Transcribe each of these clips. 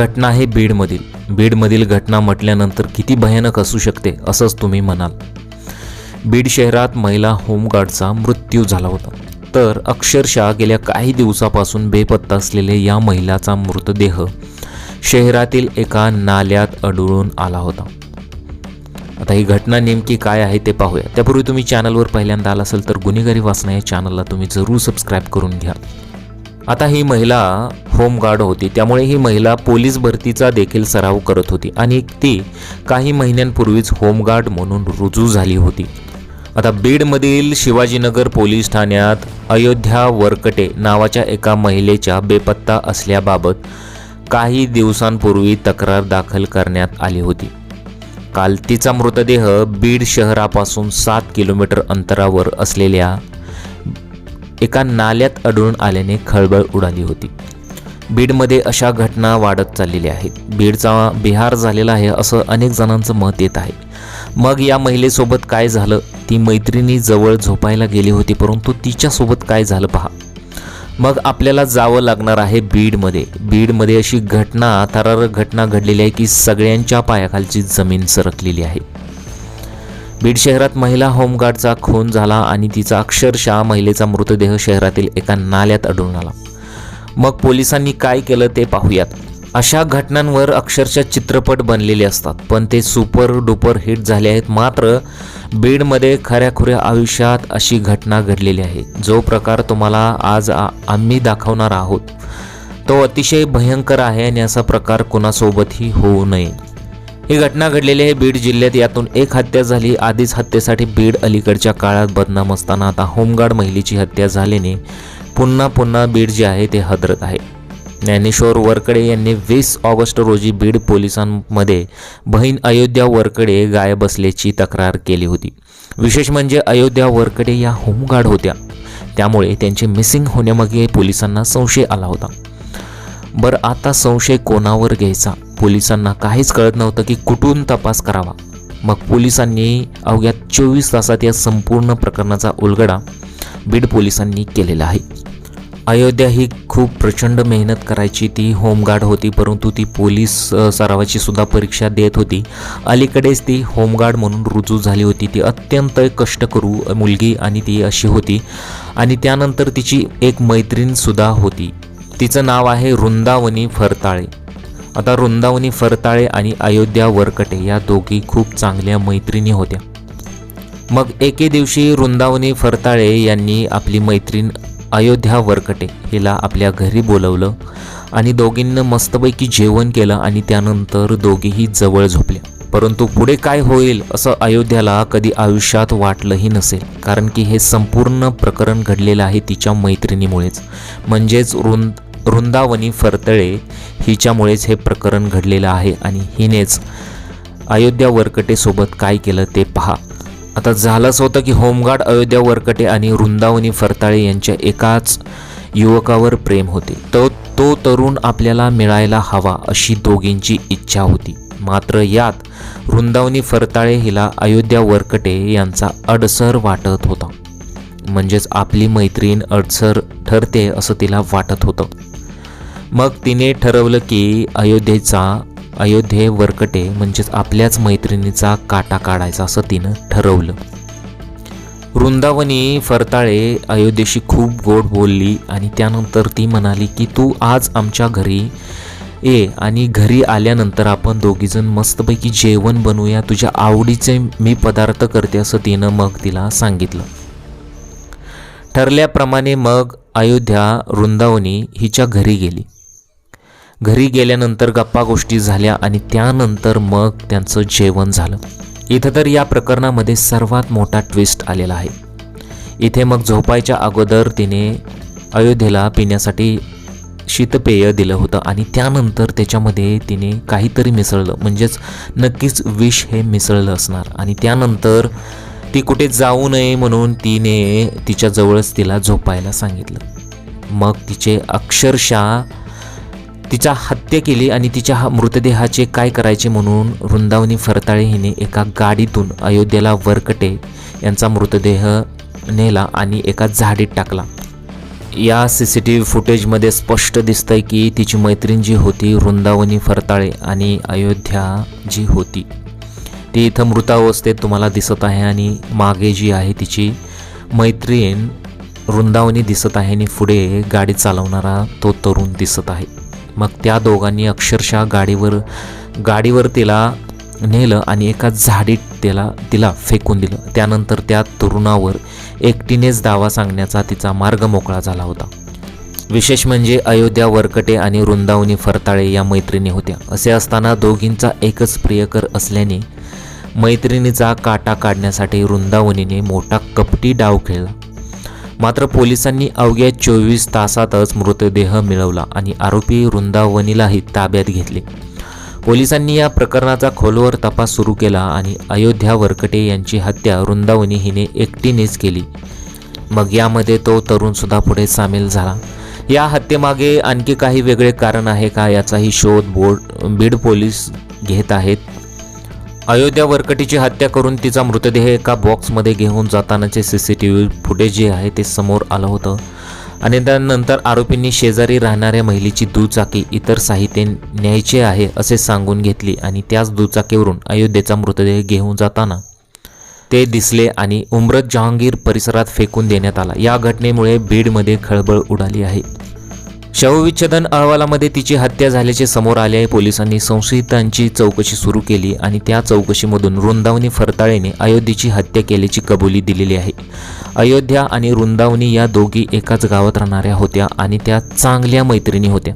घटना आहे बीडमधील. बीडमधील घटना म्हटल्यानंतर किती भयानक असू शकते असंच तुम्ही म्हणाल. बीड शहरात महिला होमगार्डचा मृत्यू झाला होता. तर अक्षरशः गेल्या काही दिवसापासून बेपत्ता असलेले या महिलाचा मृतदेह शहरातील एका नाल्यात अडळून आला होता. आता ही घटना नेमकी काय आहे ते पाहूया. त्यापूर्वी तुम्ही चॅनलवर पहिल्यांदा आला असेल तर गुन्हेगारी वाचना या चॅनलला तुम्ही जरूर सबस्क्राईब करून घ्या. आता ही महिला होमगार्ड होती. त्यामुळे ही महिला पोलीस भरतीचा देखील सराव करत होती आणि ती काही महिन्यांपूर्वीच होमगार्ड म्हणून रुजू झाली होती. आता बीडमधील शिवाजीनगर पोलीस ठाण्यात अयोध्या वरकटे नावाच्या एका महिलेच्या बेपत्ता असल्याबाबत काही दिवसांपूर्वी तक्रार दाखल करण्यात आली होती. काल तिचा मृतदेह बीड शहरापासून सात किलोमीटर अंतरावर असलेल्या एका नाल्यात आढळून आल्याने खळबळ उडाली होती. बीडमध्ये अशा घटना वाढत चाललेल्या आहेत. बीडचा बिहार झालेला आहे असं अनेक जणांचं मत येत आहे. मग या महिलेसोबत काय झालं? ती मैत्रिणी जवळ झोपायला गेली होती परंतु तिच्यासोबत काय झालं पहा. मग आपल्याला जावं लागणार आहे बीडमध्ये. बीडमध्ये अशी घटना थरारक घटना घडलेली आहे की सगळ्यांच्या पायाखालची जमीन सरकलेली आहे. बीड शहरात महिला होमगार्डचा खून झाला आणि तिचा अक्षरशः महिलेचा मृतदेह शहरातील एका नाल्यात आढळून आला. मग पोलिसांनी काय केलं ते पाहूयात. अशा घटनांवर अक्षरशः चित्रपट बनलेले असतात पण ते सुपर डुपर हिट झाले आहेत. मात्र बीडमध्ये खऱ्याखुऱ्या आयुष्यात अशी घटना घडलेली आहे. जो प्रकार तुम्हाला आज आम्ही दाखवणार आहोत तो अतिशय भयंकर आहे आणि असा प्रकार कुणासोबतही होऊ नये. ही घटना घडलेली आहे बीड जिल्ह्यात. यातून एक हत्या झाली. आधीच हत्येसाठी बीड अलीकडच्या काळात बदनाम असताना आता होमगार्ड महिलेची हत्या झाल्याने पुन्हा पुन्हा बीड जे आहे ते हदरत आहे. ज्ञानेश्वर वरकडे यांनी वीस ऑगस्ट रोजी बीड पोलिसांमध्ये बहीण अयोध्या वरकडे गायब असल्याची तक्रार केली होती. विशेष म्हणजे अयोध्या वरकडे या होमगार्ड होत्या. त्यामुळे त्यांचे मिसिंग होण्यामागे पोलिसांना संशय आला होता. बरं आता संशय कोणावर घ्यायचा? पोलिसांना काहीच कळत नव्हतं की कुठून तपास करावा. मग पोलिसांनी अवघ्या चोवीस तासात या संपूर्ण प्रकरणाचा उलगडा बीड पोलिसांनी केलेला आहे. अयोध्या ही खूप प्रचंड मेहनत करायची ती होमगार्ड होती परंतु ती पोलीस सरावाची सुद्धा परीक्षा देत होती. अलीकडेच ती होमगार्ड म्हणून रुजू झाली होती. ती अत्यंत कष्ट करू मुलगी आणि ती अशी होती. आणि त्यानंतर तिची एक मैत्रीणसुद्धा होती. तिचं नाव आहे वृंदावनी फरताळे. आता वृंदावनी फरताळे आणि अयोध्या वरकटे या दोघी खूप चांगल्या मैत्रिणी होत्या. मग एके दिवशी वृंदावनी फरताळे यांनी आपली मैत्रीण अयोध्या वरकटे हिला आपल्या घरी बोलवलं आणि दोघींना मस्तपैकी जेवण केलं आणि त्यानंतर दोघीही जवळ झोपल्या. परंतु पुढे काय होईल असं अयोध्याला कधी आयुष्यात वाटलंही नसेल कारण की हे संपूर्ण प्रकरण घडलेलं आहे तिच्या मैत्रिणीमुळेच. म्हणजेच वृंद वृंदावनी फरतळे हिच्यामुळेच हे प्रकरण घडलेलं आहे आणि हिनेच अयोध्या वरकटेसोबत काय केलं ते पहा. आता झालंच होतं की होमगार्ड अयोध्या वरकटे आणि वृंदावनी फरताळे यांच्या एकाच युवकावर प्रेम होते. तो तो तरुण आपल्याला मिळायला हवा अशी दोघींची इच्छा होती. मात्र यात वृंदावनी फरताळे हिला अयोध्या वरकटे यांचा अडसर वाटत होता. म्हणजेच आपली मैत्रीण अडसर ठरते असं तिला वाटत होतं. मग तिने ठरवलं की अयोध्येचा अयोध्ये वरकटे म्हणजेच आपल्याच मैत्रिणीचा काटा काढायचा असं तिनं ठरवलं. वृंदावनी फरताळे अयोध्येशी खूप गोड बोलली आणि त्यानंतर ती म्हणाली की तू आज आमच्या घरी ये आणि घरी आल्यानंतर आपण दोघीजण मस्तपैकी जेवण बनवूया. तुझ्या आवडीचे मी पदार्थ करते असं तिनं मग तिला सांगितलं. ठरल्याप्रमाणे मग अयोध्या वृंदावनी हिच्या घरी गेली. घरी गेल्यानंतर गप्पा गोष्टी झाल्या आणि त्यानंतर मग त्यांचं जेवण झालं. इथं तर या प्रकरणामध्ये सर्वात मोठा ट्विस्ट आलेला आहे. इथे मग झोपायच्या अगोदर तिने अयोध्येला पिण्यासाठी शीतपेय दिलं होतं आणि त्यानंतर त्याच्यामध्ये तिने काहीतरी मिसळलं. म्हणजेच नक्कीच विष हे मिसळलं असणार आणि त्यानंतर ती कुठे जाऊ नये म्हणून तिने तिच्याजवळच तिला झोपायला सांगितलं. मग तिचे अक्षरशः तिचा हत्या केली आणि तिच्या हा मृतदेहाचे काय करायचे म्हणून वृंदावनी फरताळे हिने एका गाडीतून अयोध्येला वरकटे यांचा मृतदेह नेला आणि एका झाडीत टाकला. या सी सी टी व्ही फुटेजमध्ये स्पष्ट दिसतंय की तिची मैत्रीण जी होती वृंदावनी फरताळे आणि अयोध्या जी होती. ती इथं मृतावस्थेत तुम्हाला दिसत आहे आणि मागे जी आहे तिची मैत्रीण वृंदावनी दिसत आहे आणि पुढे गाडी चालवणारा तो तरुण दिसत आहे. मग त्या दोघांनी अक्षरशः गाडीवर गाडीवर तिला नेलं आणि एका झाडीत त्याला तिला फेकून दिलं. त्यानंतर त्या तरुणावर एकटीनेच दावा सांगण्याचा तिचा मार्ग मोकळा झाला होता. विशेष म्हणजे अयोध्या वरकटे आणि वृंदावनी फरताळे या मैत्रिणी होत्या. असे असताना दोघींचा एकच प्रियकर असल्याने मैत्रिणीचा काटा काढण्यासाठी वृंदावनीने मोठा कपटी डाव खेळला. मात्र पोलिसांनी अवघ्या चोवीस तासातच मृतदेह मिळवला आणि आरोपी वृंदावनीलाही ताब्यात घेतले. पोलिसांनी या प्रकरणाचा खोलवर तपास सुरू केला आणि अयोध्या वरकटे यांची हत्या वृंदावनी हिने एकटीनेच केली. मग यामध्ये तो तरुणसुद्धा पुढे सामील झाला. या हत्येमागे आणखी काही वेगळे कारण आहे का याचाही शोध बोर्ड बीड पोलीस घेत आहेत. अयोध्या वरकटीची हत्या करून तिचा मृतदेह एका बॉक्समध्ये घेऊन जातानाचे C C T V footage जे आहे ते समोर आलं होतं. आणि त्यानंतर आरोपींनी शेजारी राहणाऱ्या महिलेची दुचाकी इतर साहित्य न्यायचे आहे असे सांगून घेतली आणि त्याच दुचाकीवरून अयोध्येचा मृतदेह घेऊन जाताना ते दिसले आणि उमरत जहांगीर परिसरात फेकून देण्यात आला. या घटनेमुळे बीडमध्ये खळबळ उडाली आहे. शवविच्छेदन अहवालामध्ये तिची हत्या झाल्याचे समोर आले आहे पोलिसांनी संशयितांची चौकशी सुरू केली आणि त्या चौकशीमधून वृंदावनी फरताळेने अयोध्येची हत्या केल्याची कबुली दिलेली आहे. अयोध्या आणि वृंदावनी या दोघी एकाच गावात राहणाऱ्या होत्या आणि त्या चांगल्या मैत्रिणी होत्या.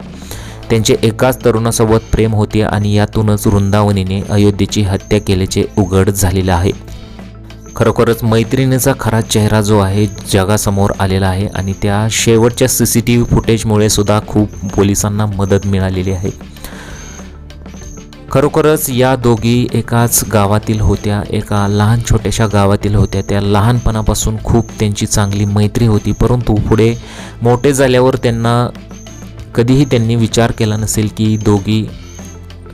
त्यांचे एकाच तरुणासोबत प्रेम होते आणि यातूनच वृंदावनीने अयोध्येची हत्या केल्याचे उघड झालेलं आहे. खरोखरच मैत्रिणीचा खरा चेहरा जो आहे जगासमोर आलेला आहे आणि त्या शेवटच्या सी सी टी व्ही फुटेजमुळे सुद्धा खूप पोलिसांना मदत मिळालेली आहे. खरोखरच या दोघी एकाच गावातील होत्या एका लहान छोट्याशा गावातील होत्या. त्या लहानपणापासून खूप त्यांची चांगली मैत्री होती परंतु पुढे मोठे झाल्यावर त्यांना कधीही त्यांनी विचार केला नसेल की दोघी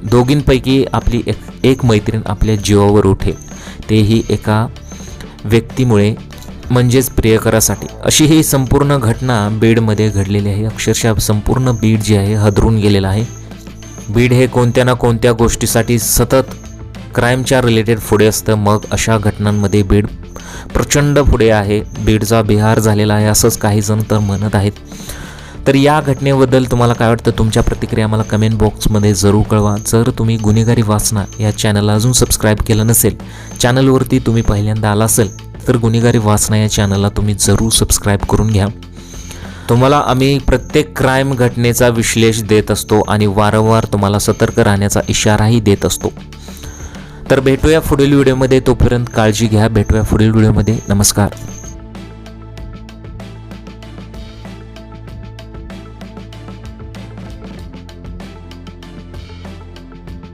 दोघींपैकी आपली एक एक मैत्रीण आपल्या जीवावर उठेल तेही एका व्यक्तीमुळे म्हणजेच प्रियकरासाठी. अशी ही संपूर्ण घटना बीडमध्ये घडलेली आहे. अक्षरशः संपूर्ण बीड जे आहे हदरून गेलेलं आहे. बीड हे कोणत्या ना कोणत्या गोष्टीसाठी सतत क्राईमच्या रिलेटेड पुढे असतं. मग अशा घटनांमध्ये बीड प्रचंड पुढे आहे. बीडचा बिहार झालेला आहे असंच काही जण तर म्हणत आहेत. तर या घटनेबद्दल तुम्हाला काय वाटतं? तुमच्या प्रतिक्रिया मला कमेंट बॉक्समध्ये जरूर कळवा. जर तुम्ही गुन्हेगारी वाचना या चॅनलला अजून सबस्क्राईब केलं नसेल चॅनलवरती तुम्ही पहिल्यांदा आला असेल तर गुन्हेगारी वाचना या चॅनलला तुम्ही जरूर सबस्क्राईब करून घ्या. तुम्हाला आम्ही प्रत्येक क्राईम घटनेचा विश्लेष देत असतो आणि वारंवार तुम्हाला सतर्क राहण्याचा इशाराही देत असतो. तर भेटूया पुढील व्हिडिओमध्ये तोपर्यंत काळजी घ्या. भेटूया पुढील व्हिडिओमध्ये नमस्कार.